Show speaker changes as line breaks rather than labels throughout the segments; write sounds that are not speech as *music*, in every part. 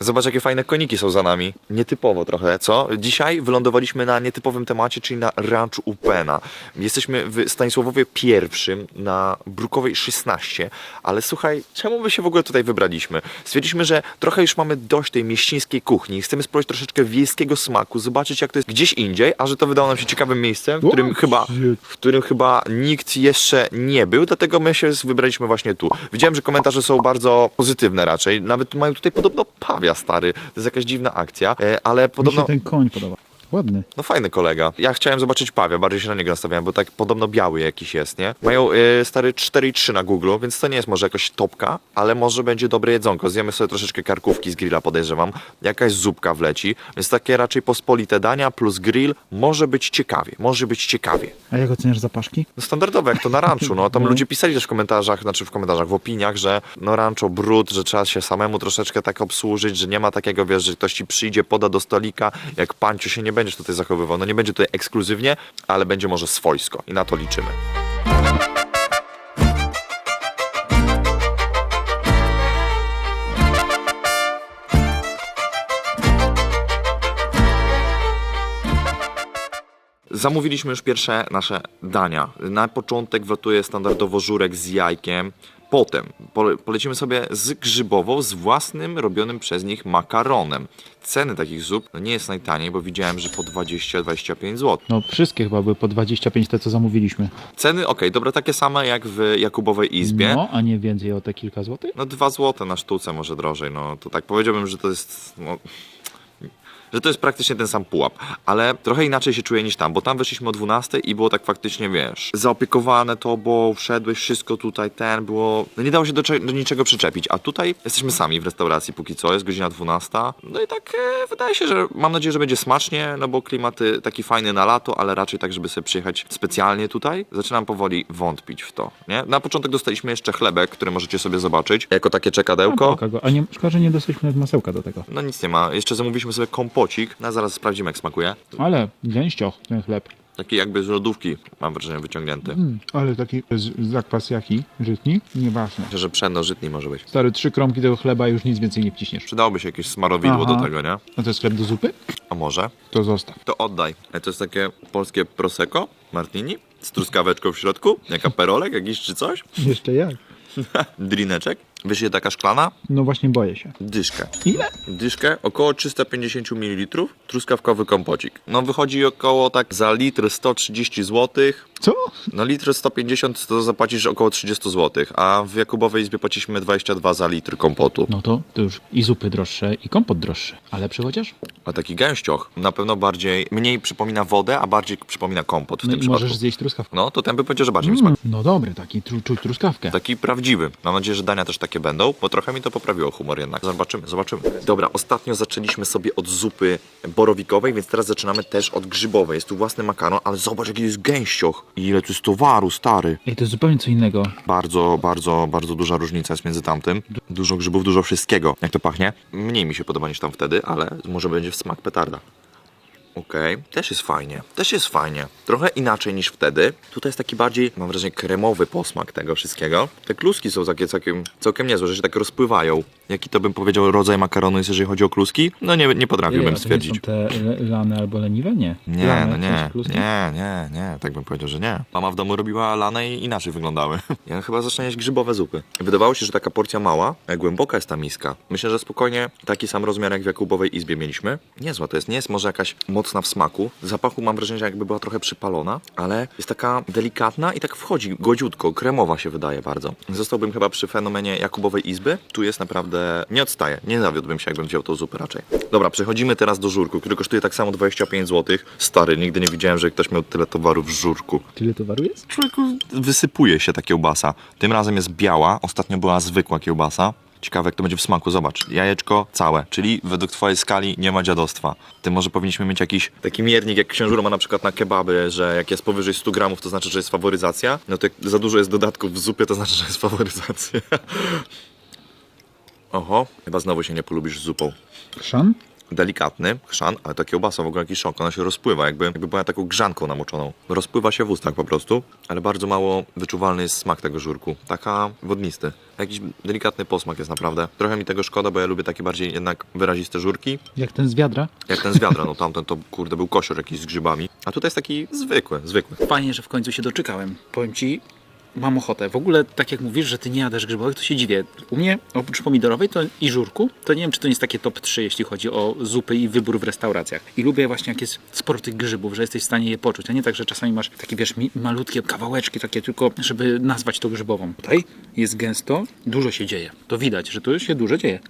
Zobacz, jakie fajne koniki są za nami. Nietypowo trochę, co? Dzisiaj wylądowaliśmy na nietypowym temacie, czyli na ranczu Upena. Jesteśmy w Stanisławowie pierwszym na Brukowej 16, ale słuchaj, czemu my się w ogóle tutaj wybraliśmy? Stwierdziliśmy, że trochę już mamy dość tej mieścińskiej kuchni. Chcemy spróbować troszeczkę wiejskiego smaku, zobaczyć jak to jest gdzieś indziej, a że to wydało nam się ciekawym miejscem, w którym chyba w którym chyba nikt jeszcze nie był, dlatego my się wybraliśmy właśnie tu. Widziałem, że komentarze są bardzo pozytywne raczej. Nawet mają tutaj podobno pawia stary. To jest jakaś dziwna akcja, e, ale
Mi
podobno...
się ten koń podoba. Ładny.
No fajny kolega. Ja chciałem zobaczyć pawia, bardziej się na niego nastawiałem, bo tak podobno biały jakiś jest, nie? Mają y, stary 4,3 na Google, więc to nie jest może jakoś topka, ale może będzie dobre jedzonko. Zjemy sobie troszeczkę karkówki z grilla, podejrzewam. Jakaś zupka wleci, więc takie raczej pospolite dania plus grill może być ciekawie, może być ciekawie.
A jak oceniasz zapaszki?
No standardowe, jak to na ranczu. No tam *laughs*
No.
ludzie pisali też w komentarzach, znaczy w komentarzach, w opiniach, że no rancho brud, że trzeba się samemu troszeczkę tak obsłużyć, że nie ma takiego, wiesz, że ktoś ci przyjdzie, poda do stolika, jak panciu się nie będziesz tutaj zachowywał. No nie będzie tutaj ekskluzywnie, ale będzie może swojsko i na to liczymy. Zamówiliśmy już pierwsze nasze dania. Na początek wlatuje standardowo żurek z jajkiem. Potem pole- polecimy sobie z grzybową, z własnym robionym przez nich makaronem. Ceny takich zup no nie jest najtaniej, bo widziałem, że po 20-25 zł.
No wszystkie chyba były po 25 te co zamówiliśmy.
Ceny, okej, dobra, takie same jak w Jakubowej Izbie.
No, a nie więcej o te kilka złotych?
No 2 zł na sztuce może drożej, no to tak powiedziałbym, że to jest... No, że to jest praktycznie ten sam pułap, ale trochę inaczej się czuję niż tam, bo tam weszliśmy o 12 i było tak faktycznie, wiesz, zaopiekowane to, bo wszedłeś, wszystko tutaj, ten, było, no nie dało się do, do niczego przyczepić, a tutaj jesteśmy sami w restauracji póki co, jest godzina 12, no i tak e, wydaje się, że mam nadzieję, że będzie smacznie, no bo klimat y, taki fajny na lato, ale raczej tak, żeby sobie przyjechać specjalnie tutaj, zaczynam powoli wątpić w to, nie? Na początek dostaliśmy jeszcze chlebek, który możecie sobie zobaczyć, jako takie czekadełko.
A, go. a nie, szkoda, że nie dostaliśmy nawet masełka do tego.
No nic nie ma. Jeszcze zamówiliśmy sobie kompocik. No zaraz sprawdzimy jak smakuje.
Ale gęścioch ten chleb.
Taki jakby z lodówki, mam wrażenie, wyciągnięty.
Mm, ale taki z- zakwas jaki? Żytni? Nieważne.
Myślę, że pszenno-żytni może być.
Stary, trzy kromki tego chleba i już nic więcej nie wciśniesz.
Przydałoby się jakieś smarowidło
Aha.
do tego, nie?
A to jest chleb do zupy?
A może?
To zostaw.
To oddaj. A to jest takie polskie prosecco, martini, z truskaweczką w środku, jaka perolek jakiś czy coś,
Jeszcze jak? *laughs*
drineczek. Wiesz, ile taka szklana?
No właśnie boję się.
Dyszkę.
Ile?
Dyszkę, około 350 ml, truskawkowy kompocik. No wychodzi około tak za litr 130 zł.
Co?
No litr 150 to zapłacisz około 30 zł, a w Jakubowej Izbie płaciliśmy 22 za litr kompotu.
No to, to już i zupy droższe, i kompot droższy. Ale przy chociaż?
A taki gęścioch na pewno bardziej, mniej przypomina wodę, a bardziej przypomina kompot w
No
tym
i
przypadku.
możesz zjeść truskawkę.
No to ten by powiedział, że bardziej mi smakuje.
Mm, no dobry, taki tru, czuć truskawkę.
Taki prawdziwy. Mam nadzieję, że dania też takie będą, bo trochę mi to poprawiło humor jednak. Zobaczymy, zobaczymy. Dobra, ostatnio zaczęliśmy sobie od zupy borowikowej, więc teraz zaczynamy też od grzybowej. Jest tu własny makaron, ale zobacz jaki jest gęścioch. I ile tu jest towaru, stary.
Ej, to jest zupełnie co innego.
Bardzo, bardzo, bardzo duża różnica jest między tamtym. Dużo grzybów, dużo wszystkiego. Jak to pachnie? Mniej mi się podoba niż tam wtedy, ale może będzie w smak petarda. Okej, też jest fajnie, też jest fajnie. Trochę inaczej niż wtedy. Tutaj jest taki bardziej, mam wrażenie, kremowy posmak tego wszystkiego. Te kluski są takie całkiem, całkiem niezłe, że się tak rozpływają. Jaki to bym powiedział rodzaj makaronu jest, jeżeli chodzi o kluski? No nie, nie potrafiłbym
Ej, a to nie
stwierdzić.
są te le- lane albo leniwe? Nie.
Nie,
Lane,
no nie, nie, nie, nie, tak bym powiedział, że nie. Mama w domu robiła lane i inaczej wyglądały. *laughs* Ja chyba zacznę jeść grzybowe zupy. Wydawało się, że taka porcja mała, a głęboka jest ta miska. Myślę, że spokojnie taki sam rozmiar jak w Jakubowej Izbie mieliśmy. Niezła to jest, nie jest może jakaś mocna w smaku. Zapachu mam wrażenie, że jakby była trochę przypalona, ale jest taka delikatna i tak wchodzi głodziutko, kremowa się wydaje bardzo. Zostałbym chyba przy fenomenie Jakubowej Izby. Tu jest naprawdę, nie odstaje, nie zawiódłbym się jakbym wziął tą zupę raczej. Dobra, przechodzimy teraz do żurku, który kosztuje tak samo 25 zł. Stary, nigdy nie widziałem, że ktoś miał tyle towaru w żurku.
Tyle towaru jest?
Człowieku, wysypuje się ta kiełbasa. Tym razem jest biała, ostatnio była zwykła kiełbasa. Ciekawe, jak to będzie w smaku. Zobacz, jajeczko całe, czyli według twojej skali nie ma dziadostwa. Ty może powinniśmy mieć jakiś taki miernik, jak księżura ma na przykład na kebaby, że jak jest powyżej 100 gramów, to znaczy, że jest faworyzacja. No to jak za dużo jest dodatków w zupie, to znaczy, że jest faworyzacja. *laughs* Oho, chyba znowu się nie polubisz z zupą.
Chrzan?
Delikatny chrzan, ale ta kiełbasa w ogóle jakiś szok, ona się rozpływa, jakby, jakby była taką grzanką namoczoną. Rozpływa się w ustach po prostu, ale bardzo mało wyczuwalny jest smak tego żurku. Taka wodnisty. Jakiś delikatny posmak jest naprawdę. Trochę mi tego szkoda, bo ja lubię takie bardziej jednak wyraziste żurki.
Jak ten z wiadra?
Jak ten z wiadra, no tamten to kurde był kosior jakiś z grzybami. A tutaj jest taki zwykły, zwykły.
Fajnie, że w końcu się doczekałem. Powiem ci, mam ochotę. W ogóle, tak jak mówisz, że ty nie jadasz grzybowych, to się dziwię. U mnie, oprócz pomidorowej to i żurku, to nie wiem, czy to nie jest takie top 3, jeśli chodzi o zupy i wybór w restauracjach. I lubię właśnie, jak jest sporo tych grzybów, że jesteś w stanie je poczuć, a nie tak, że czasami masz takie, wiesz, malutkie kawałeczki, takie tylko, żeby nazwać to grzybową. Tutaj jest gęsto, dużo się dzieje. To widać, że tu się dużo dzieje.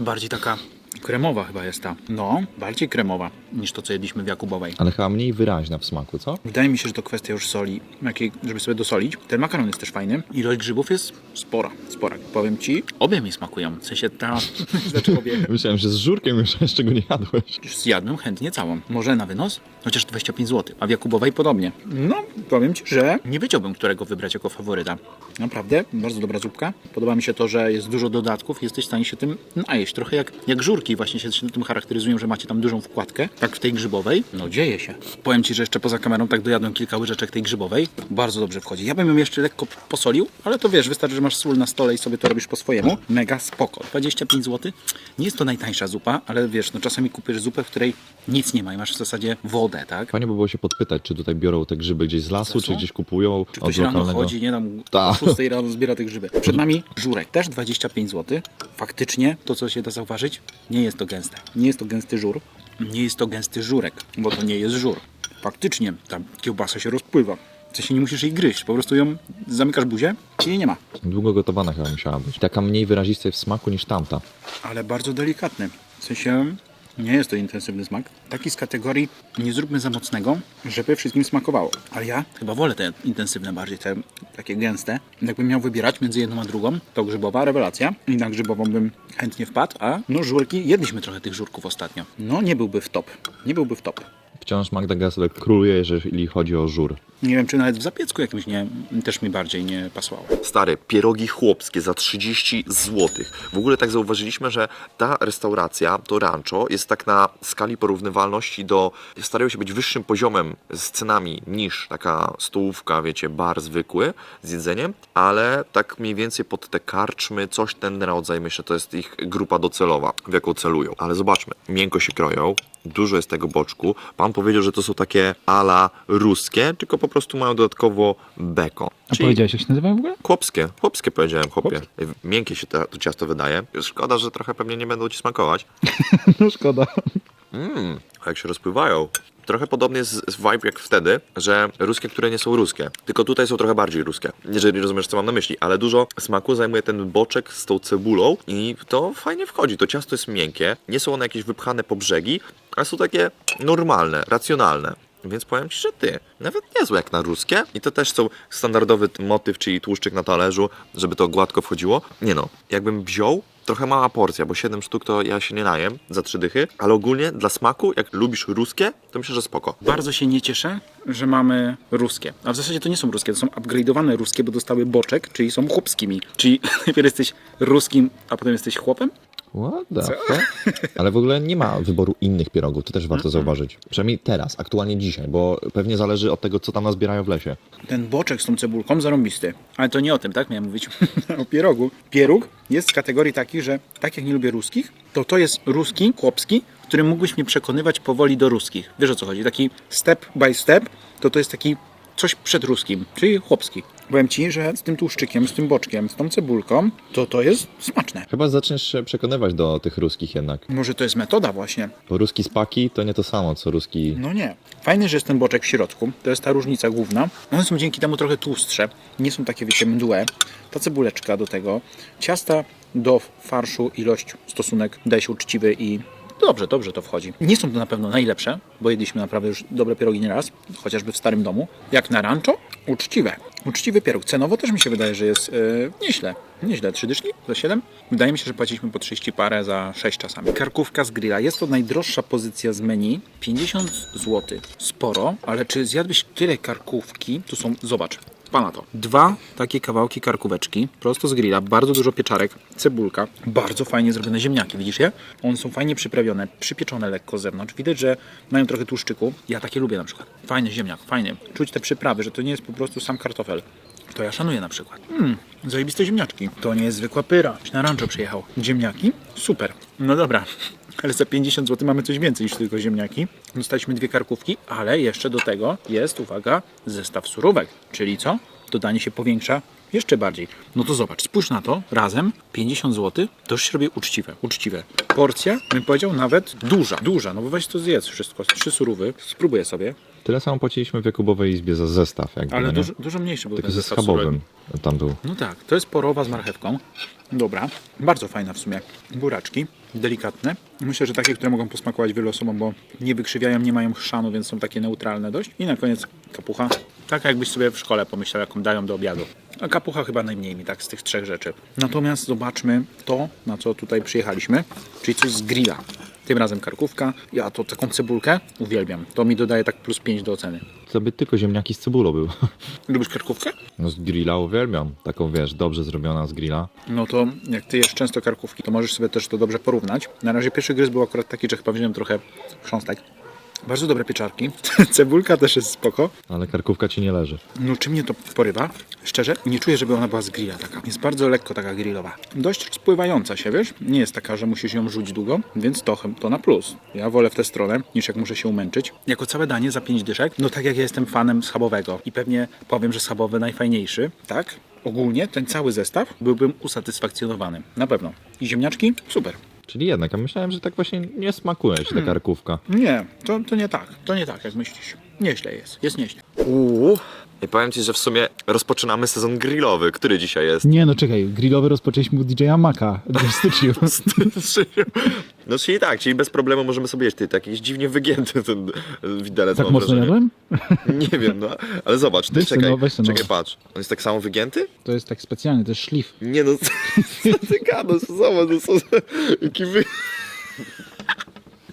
Bardziej taka kremowa chyba jest ta. No, bardziej kremowa niż to, co jedliśmy w Jakubowej.
Ale chyba mniej wyraźna w smaku, co?
Wydaje mi się, że to kwestia już soli, jakiej, żeby sobie dosolić. Ten makaron jest też fajny. Ilość grzybów jest spora, spora. Powiem Ci, obie mi smakują. W sensie ta, *laughs* znaczy obie.
Myślałem, że z żurkiem już jeszcze go nie jadłeś.
Zjadłem chętnie całą. Może na wynos? Chociaż 25 zł. A w Jakubowej podobnie. No, powiem Ci, że nie wiedziałbym, którego wybrać jako faworyta. Naprawdę, bardzo dobra zupka. Podoba mi się to, że jest dużo dodatków. Jesteś w stanie się tym najeść. Trochę jak, jak żurki właśnie się tym charakteryzują, że macie tam dużą wkładkę. Tak w tej grzybowej. No dzieje się. Powiem Ci, że jeszcze poza kamerą tak dojadłem kilka łyżeczek tej grzybowej. Bardzo dobrze wchodzi. Ja bym ją jeszcze lekko posolił, ale to wiesz, wystarczy, że masz sól na stole i sobie to robisz po swojemu. Mega spoko. 25 zł. Nie jest to najtańsza zupa, ale wiesz, no czasami kupisz zupę, w której nic nie ma i masz w zasadzie wodę, tak?
Fajnie by było się podpytać, czy tutaj biorą te grzyby gdzieś z lasu, czy gdzieś kupują
Czy
od
ktoś rano
lokalnego.
chodzi, nie tam
Ta.
o 6 rano zbiera te grzyby. Przed nami żurek, też 25 zł. Faktycznie, to co się da zauważyć, nie jest to gęste. Nie jest to gęsty żur, nie jest to gęsty żurek, bo to nie jest żur. Faktycznie, ta kiełbasa się rozpływa. W sensie nie musisz jej gryźć, po prostu ją zamykasz buzię i jej nie ma.
Długo gotowana chyba musiała być. Taka mniej wyrazista w smaku niż tamta.
ale bardzo delikatny. W sensie nie jest to intensywny smak. Taki z kategorii nie zróbmy za mocnego, żeby wszystkim smakowało. Ale ja chyba wolę te intensywne bardziej, te takie gęste. Jakbym miał wybierać między jedną a drugą, to grzybowa rewelacja. I na grzybową bym chętnie wpadł, a no żurki, jedliśmy trochę tych żurków ostatnio. No nie byłby w top. Nie byłby w top.
Wciąż Magda Gessler króluje, jeżeli chodzi o żur.
Nie wiem, czy nawet w zapiecku jakimś nie, też mi bardziej nie pasowało.
Stary, pierogi chłopskie za 30 zł. W ogóle tak zauważyliśmy, że ta restauracja, to rancho, jest tak na skali porównywalności do. starają się być wyższym poziomem z cenami niż taka stołówka, wiecie, bar zwykły z jedzeniem, ale tak mniej więcej pod te karczmy, coś ten rodzaj, myślę, to jest ich grupa docelowa, w jaką celują. Ale zobaczmy, miękko się kroją, dużo jest tego boczku. Pan powiedział, że to są takie ala ruskie, tylko po prostu mają dodatkowo beko.
A powiedziałeś, jak się nazywa w ogóle?
Chłopskie, chłopskie powiedziałem, chłopie. Miękkie się to, to ciasto wydaje. Szkoda, że trochę pewnie nie będą ci smakować. *laughs*
No szkoda.
Mmm, jak się rozpływają. Trochę podobny jest z- vibe jak wtedy, że ruskie, które nie są ruskie. Tylko tutaj są trochę bardziej ruskie. Jeżeli rozumiesz, co mam na myśli. Ale dużo smaku zajmuje ten boczek z tą cebulą i to fajnie wchodzi. To ciasto jest miękkie. Nie są one jakieś wypchane po brzegi, ale są takie normalne, racjonalne. Więc powiem Ci, że ty, nawet niezłe jak na ruskie. I to też są standardowy motyw, czyli tłuszczyk na talerzu, żeby to gładko wchodziło. Nie no, jakbym wziął, trochę mała porcja, bo 7 sztuk to ja się nie najem za 3 dychy, ale ogólnie dla smaku, jak lubisz ruskie, to myślę, że spoko.
Bardzo się nie cieszę, że mamy ruskie. A w zasadzie to nie są ruskie, to są upgrade'owane ruskie, bo dostały boczek, czyli są chłopskimi. Czyli *laughs* najpierw jesteś ruskim, a potem jesteś chłopem?
What the fuck? Ale w ogóle nie ma wyboru innych pierogów, to też warto zauważyć. Przynajmniej teraz, aktualnie dzisiaj, bo pewnie zależy od tego, co tam nazbierają w lesie.
Ten boczek z tą cebulką zarąbisty. Ale to nie o tym, tak? Miałem mówić *laughs* o pierogu. Pieróg jest z kategorii takich, że tak jak nie lubię ruskich, to to jest ruski, chłopski, który mógłbyś mnie przekonywać powoli do ruskich. Wiesz o co chodzi? Taki step by step, to to jest taki coś przed ruskim, czyli chłopski. Powiem Ci, że z tym tłuszczykiem, z tym boczkiem, z tą cebulką, to to jest smaczne.
Chyba zaczniesz się przekonywać do tych ruskich jednak.
Może to jest metoda właśnie.
Bo ruski spaki to nie to samo, co ruski...
No nie. Fajny, że jest ten boczek w środku. To jest ta różnica główna. One są dzięki temu trochę tłustsze. Nie są takie, wiecie, mdłe. Ta cebuleczka do tego. Ciasta do farszu, ilość, stosunek, daj się uczciwy i dobrze, dobrze to wchodzi. Nie są to na pewno najlepsze, bo jedliśmy naprawdę już dobre pierogi nieraz, chociażby w starym domu. Jak na rancho, uczciwe. Uczciwy pieróg. Cenowo też mi się wydaje, że jest yy, nieźle. Nieźle. Trzy dyszki? Za 7? Wydaje mi się, że płaciliśmy po 30 parę za 6 czasami. Karkówka z grilla. Jest to najdroższa pozycja z menu. 50 zł. Sporo, ale czy zjadłeś tyle karkówki? Tu są, zobacz, Pana to. Dwa takie kawałki karkóweczki, prosto z grilla, bardzo dużo pieczarek, cebulka, bardzo fajnie zrobione ziemniaki, widzisz je? One są fajnie przyprawione, przypieczone lekko z zewnątrz. Widać, że mają trochę tłuszczyku. Ja takie lubię na przykład. Fajny ziemniak, fajnie. Czuć te przyprawy, że to nie jest po prostu sam kartofel. To ja szanuję na przykład. Mmm, zajebiste ziemniaczki. To nie jest zwykła pyra. Na rancho przyjechał. Ziemniaki? Super. No dobra. *laughs* Ale za 50 zł mamy coś więcej niż tylko ziemniaki. Dostaliśmy dwie karkówki, ale jeszcze do tego jest, uwaga, zestaw surówek. Czyli co? Dodanie się powiększa jeszcze bardziej. No to zobacz, spójrz na to, razem 50 zł, to już się robi uczciwe, uczciwe. Porcja, bym powiedział, nawet duża, duża, no bo weź to zjedz wszystko, trzy surówy, spróbuję sobie,
Tyle samo płaciliśmy w Jakubowej Izbie za zestaw. Jakby,
ale
no
dużo, dużo mniejszy był
Tylko
ten
ze
zestaw
schabowym tam był.
No tak, to jest porowa z marchewką. Dobra, bardzo fajna w sumie. Buraczki, delikatne. Myślę, że takie, które mogą posmakować wielu osobom, bo nie wykrzywiają, nie mają chrzanu, więc są takie neutralne dość. I na koniec kapucha. Tak jakbyś sobie w szkole pomyślał, jaką dają do obiadu. A kapucha chyba najmniej mi tak z tych trzech rzeczy. Natomiast zobaczmy to, na co tutaj przyjechaliśmy, czyli coś z grilla. Tym razem karkówka. Ja to taką cebulkę uwielbiam. To mi dodaje tak plus 5 do oceny.
To by tylko ziemniaki z cebulą był. *laughs*
Lubisz karkówkę?
No z grilla uwielbiam. Taką wiesz, dobrze zrobiona z grilla.
No to jak ty jesz często karkówki, to możesz sobie też to dobrze porównać. Na razie pierwszy gryz był akurat taki, że chyba wziąłem trochę chrząstek. Bardzo dobre pieczarki. *laughs* Cebulka też jest spoko.
Ale karkówka ci nie leży.
No czy mnie to porywa? Szczerze, nie czuję, żeby ona była z grilla taka. Jest bardzo lekko taka grillowa. Dość rozpływająca się, wiesz? Nie jest taka, że musisz ją rzuć długo, więc to, to na plus. Ja wolę w tę stronę, niż jak muszę się umęczyć. Jako całe danie za 5 dyszek, no tak jak ja jestem fanem schabowego i pewnie powiem, że schabowy najfajniejszy, tak? Ogólnie ten cały zestaw byłbym usatysfakcjonowany. Na pewno. I ziemniaczki? Super.
Czyli jednak, ja myślałem, że tak właśnie nie smakuje się ta karkówka.
Nie, to, to nie tak. To nie tak, jak myślisz. Nieźle jest. Jest nieźle.
Uuu. I powiem ci, że w sumie rozpoczynamy sezon grillowy. Który dzisiaj jest?
Nie no czekaj, grillowy rozpoczęliśmy u DJ-a Maka w *laughs* *laughs* styczniu.
No czyli tak, czyli bez problemu możemy sobie jeść. Ty, taki jest dziwnie wygięty ten widelec.
tak mocno
wrażenie.
jadłem? *laughs*
Nie wiem, no. Ale zobacz, ty, czekaj,
no, no.
czekaj, patrz. On jest tak samo wygięty?
To jest tak specjalnie, to jest szlif.
Nie no, co ty gadasz? Zobacz, no co. Jaki wy...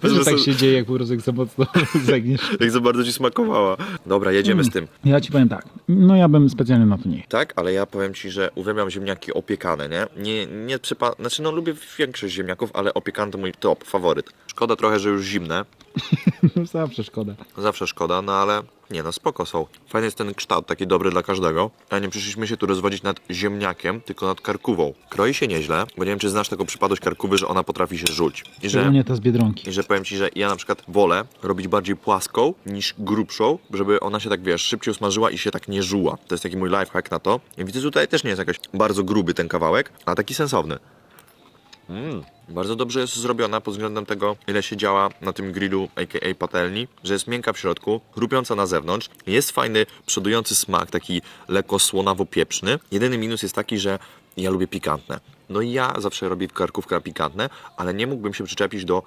Że tak się dzieje, jak po prostu jak za mocno *laughs* zegniesz.
Jak za bardzo ci smakowała. Dobra, jedziemy z tym.
Ja ci powiem tak, no ja bym specjalnie na to nie.
Tak, ale ja powiem ci, że uwielbiam ziemniaki opiekane, nie? Nie, nie przypa... Znaczy, no lubię większość ziemniaków, ale opiekane to mój top, faworyt. Szkoda trochę, że już zimne.
No *laughs* zawsze szkoda.
Zawsze szkoda, no ale nie no, spoko są. Fajny jest ten kształt, taki dobry dla każdego. A nie przyszliśmy się tu rozwodzić nad ziemniakiem, tylko nad karkówą. Kroi się nieźle, bo nie wiem, czy znasz taką przypadłość karkówy, że ona potrafi się rzuć. I że,
Szczególnie ta z Biedronki.
I że powiem ci, że ja na przykład wolę robić bardziej płaską niż grubszą, żeby ona się tak, wiesz, szybciej usmażyła i się tak nie żuła. To jest taki mój lifehack na to. I widzę, tutaj też nie jest jakoś bardzo gruby ten kawałek, a taki sensowny. Mm, bardzo dobrze jest zrobiona pod względem tego, ile się działa na tym grillu, aka patelni, że jest miękka w środku, chrupiąca na zewnątrz, jest fajny, przodujący smak, taki lekko słonawo-pieprzny. Jedyny minus jest taki, że ja lubię pikantne. No i ja zawsze robię karkówkę pikantne, ale nie mógłbym się przyczepić do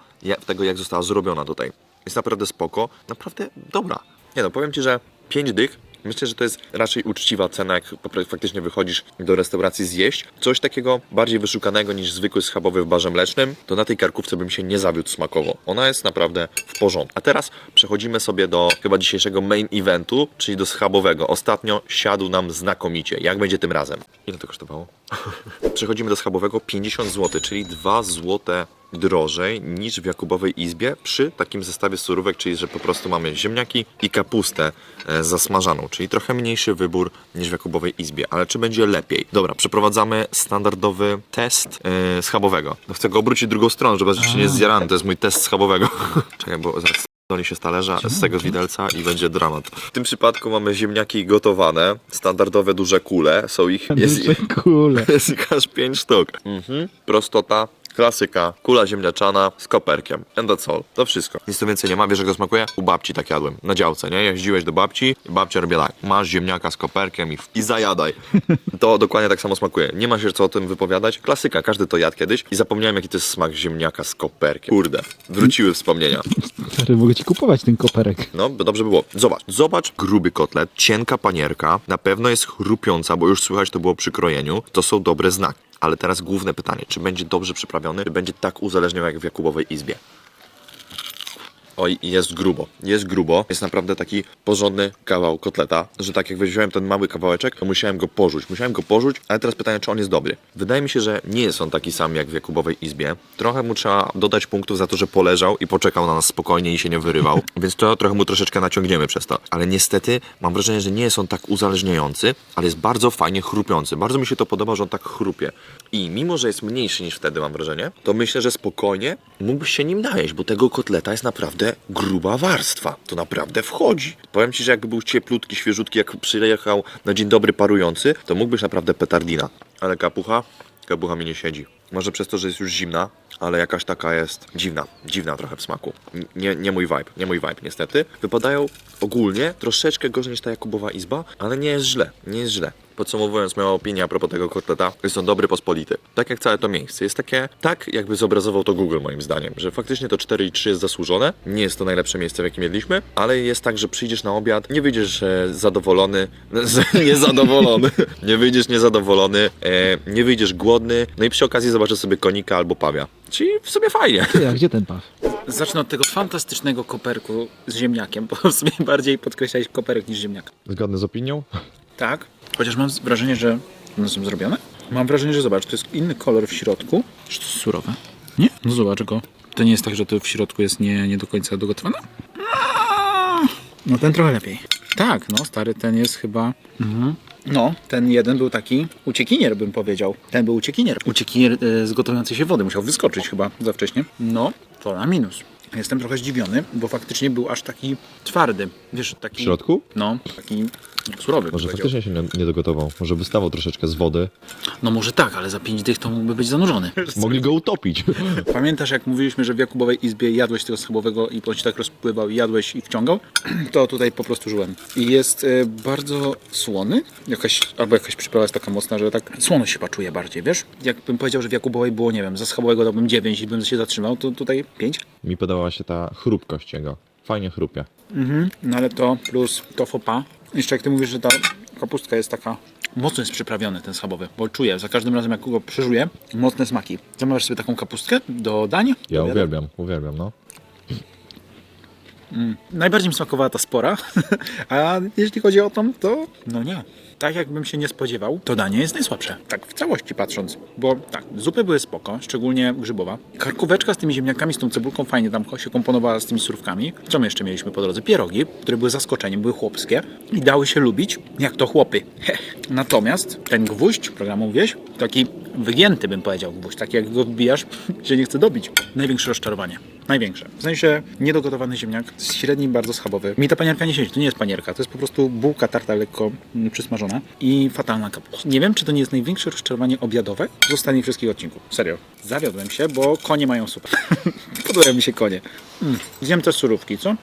tego, jak została zrobiona tutaj. Jest naprawdę spoko, naprawdę dobra. Nie no, powiem Ci, że 5 dych Myślę, że to jest raczej uczciwa cena, jak faktycznie wychodzisz do restauracji zjeść. Coś takiego bardziej wyszukanego niż zwykły schabowy w barze mlecznym, to na tej karkówce bym się nie zawiódł smakowo. Ona jest naprawdę w porządku. A teraz przechodzimy sobie do chyba dzisiejszego main eventu, czyli do schabowego. Ostatnio siadł nam znakomicie. Jak będzie tym razem? Ile to kosztowało? *laughs* Przechodzimy do schabowego 50 zł, czyli 2 zł drożej niż w Jakubowej Izbie przy takim zestawie surówek, czyli że po prostu mamy ziemniaki i kapustę e, zasmażaną, czyli trochę mniejszy wybór niż w Jakubowej Izbie. Ale czy będzie lepiej? Dobra, przeprowadzamy standardowy test e, schabowego. No chcę go obrócić drugą stroną, żeby zobaczyć, czy nie zjarany. To jest mój test schabowego. *laughs* Czekaj, bo zaraz Doli się z talerza z tego widelca i będzie dramat. W tym przypadku mamy ziemniaki gotowane, standardowe duże kule, są ich, jest,
Duże kule. *laughs*
jest ich aż 5 sztuk. Mhm. Prostota, klasyka, kula ziemniaczana z koperkiem. And that's all. To wszystko. Nic tu więcej nie ma. Wiesz, jak to smakuje? U babci tak jadłem. Na działce, nie? Jeździłeś do babci i babcia robi tak. Masz ziemniaka z koperkiem i, i zajadaj. *laughs* To dokładnie tak samo smakuje. Nie ma się co o tym wypowiadać. Klasyka, każdy to jadł kiedyś i zapomniałem, jaki to jest smak ziemniaka z koperkiem. Kurde, wróciły wspomnienia.
Stary, mogę ci kupować ten koperek.
No, by dobrze było. Zobacz, zobacz gruby kotlet, cienka panierka, na pewno jest chrupiąca, bo już słychać to było przy krojeniu. To są dobre znaki. Ale teraz główne pytanie, czy będzie dobrze przyprawiony, czy będzie tak uzależniał jak w Jakubowej Izbie? Oj, jest grubo. Jest grubo. Jest naprawdę taki porządny kawał kotleta, że tak jak weźmiałem ten mały kawałeczek, to musiałem go porzuć. Musiałem go porzuć, ale teraz pytanie, czy on jest dobry. Wydaje mi się, że nie jest on taki sam jak w Jakubowej Izbie. Trochę mu trzeba dodać punktów za to, że poleżał i poczekał na nas spokojnie i się nie wyrywał. *laughs* Więc to trochę mu troszeczkę naciągniemy przez to. Ale niestety mam wrażenie, że nie jest on tak uzależniający, ale jest bardzo fajnie chrupiący. Bardzo mi się to podoba, że on tak chrupie. I mimo, że jest mniejszy niż wtedy, mam wrażenie, to myślę, że spokojnie mógłbyś się nim najeść, bo tego kotleta jest naprawdę gruba warstwa. To naprawdę wchodzi. Powiem Ci, że jakby był cieplutki, świeżutki, jak przyjechał na dzień dobry parujący, to mógłbyś naprawdę petardina. Ale kapucha? Kapucha mi nie siedzi. Może przez to, że jest już zimna, ale jakaś taka jest dziwna, dziwna trochę w smaku. Nie, nie mój vibe, nie mój vibe niestety. Wypadają ogólnie troszeczkę gorzej niż ta Jakubowa Izba, ale nie jest źle, nie jest źle. Podsumowując moją opinię a propos tego kotleta, jest on dobry, pospolity. Tak jak całe to miejsce. Jest takie, tak jakby zobrazował to Google moim zdaniem, że faktycznie to 4,3 jest zasłużone. Nie jest to najlepsze miejsce, w jakim jedliśmy, ale jest tak, że przyjdziesz na obiad, nie wyjdziesz e, zadowolony, *laughs* niezadowolony, *laughs* nie wyjdziesz niezadowolony, e, nie wyjdziesz głodny, no i przy okazji zobaczysz sobie konika albo pawia. Czyli w sobie fajnie.
Ty, a gdzie ten paw?
Zacznę od tego fantastycznego koperku z ziemniakiem, bo w sumie bardziej podkreślałeś koperek niż ziemniak.
Zgodny z opinią?
Tak. Chociaż mam wrażenie, że one są zrobione. Mam wrażenie, że zobacz, to jest inny kolor w środku. Czy to jest surowe? Nie? No zobacz go. To nie jest tak, że to w środku jest nie, nie do końca dogotowane? No ten trochę lepiej. Tak, no stary, ten jest chyba... Mhm. No, ten jeden był taki uciekinier, bym powiedział. Ten był uciekinier. Uciekinier e, z gotującej się wody. Musiał wyskoczyć chyba za wcześnie. No, to na minus. Jestem trochę zdziwiony, bo faktycznie był aż taki twardy. Wiesz, taki...
W środku?
No, taki surowy.
Może faktycznie się nie, nie dogotował. Może wystawał troszeczkę z wody.
No może tak, ale za 5 dych to mógłby być zanurzony. *laughs*
Mogli go utopić. *laughs*
Pamiętasz jak mówiliśmy, że w Jakubowej Izbie jadłeś tego schabowego i on się tak rozpływał jadłeś i wciągał? *clears throat* To tutaj po prostu żyłem. I jest e, bardzo słony, jakaś, albo jakaś przyprawa jest taka mocna, że tak słono się paczuje bardziej, wiesz? Jakbym powiedział, że w Jakubowej było, nie wiem, za schabowego dałbym 9 i bym się zatrzymał, to tutaj 5.
Mi podobała się ta chrupkość jego. Fajnie chrupie.
No ale to plus to fopa. Jeszcze jak ty mówisz, że ta kapustka jest taka mocno jest przyprawiony ten schabowy, bo czuję, za każdym razem jak go przeżuję, mocne smaki. Zamawiasz sobie taką kapustkę do dań?
Ja uwielbiam, uwielbiam, no.
Najbardziej mi smakowała ta spora, *laughs* a jeśli chodzi o tą, to no nie. Tak jakbym się nie spodziewał, to danie jest najsłabsze. Tak w całości patrząc. Bo tak, zupy były spoko, szczególnie grzybowa. Karkóweczka z tymi ziemniakami, z tą cebulką fajnie tam się komponowała z tymi surówkami. Co my jeszcze mieliśmy po drodze? Pierogi, które były zaskoczeniem, były chłopskie i dały się lubić, jak to chłopy. Natomiast ten gwóźdź programu wieś, taki wygięty bym powiedział gwóźdź, taki jak go wbijasz, *laughs* się nie chce dobić. Największe rozczarowanie. Największe. W sensie niedogotowany ziemniak, średni, bardzo schabowy. Mi ta panierka nie siedzi, to nie jest panierka, to jest po prostu bułka tarta lekko mm, i fatalna kapusta. Nie wiem, czy to nie jest największe rozczarowanie obiadowe z ostatnich wszystkich odcinków. Serio. Zawiodłem się, bo konie mają super. *laughs* Podobają mi się konie. Mm. Zjem też surówki, co?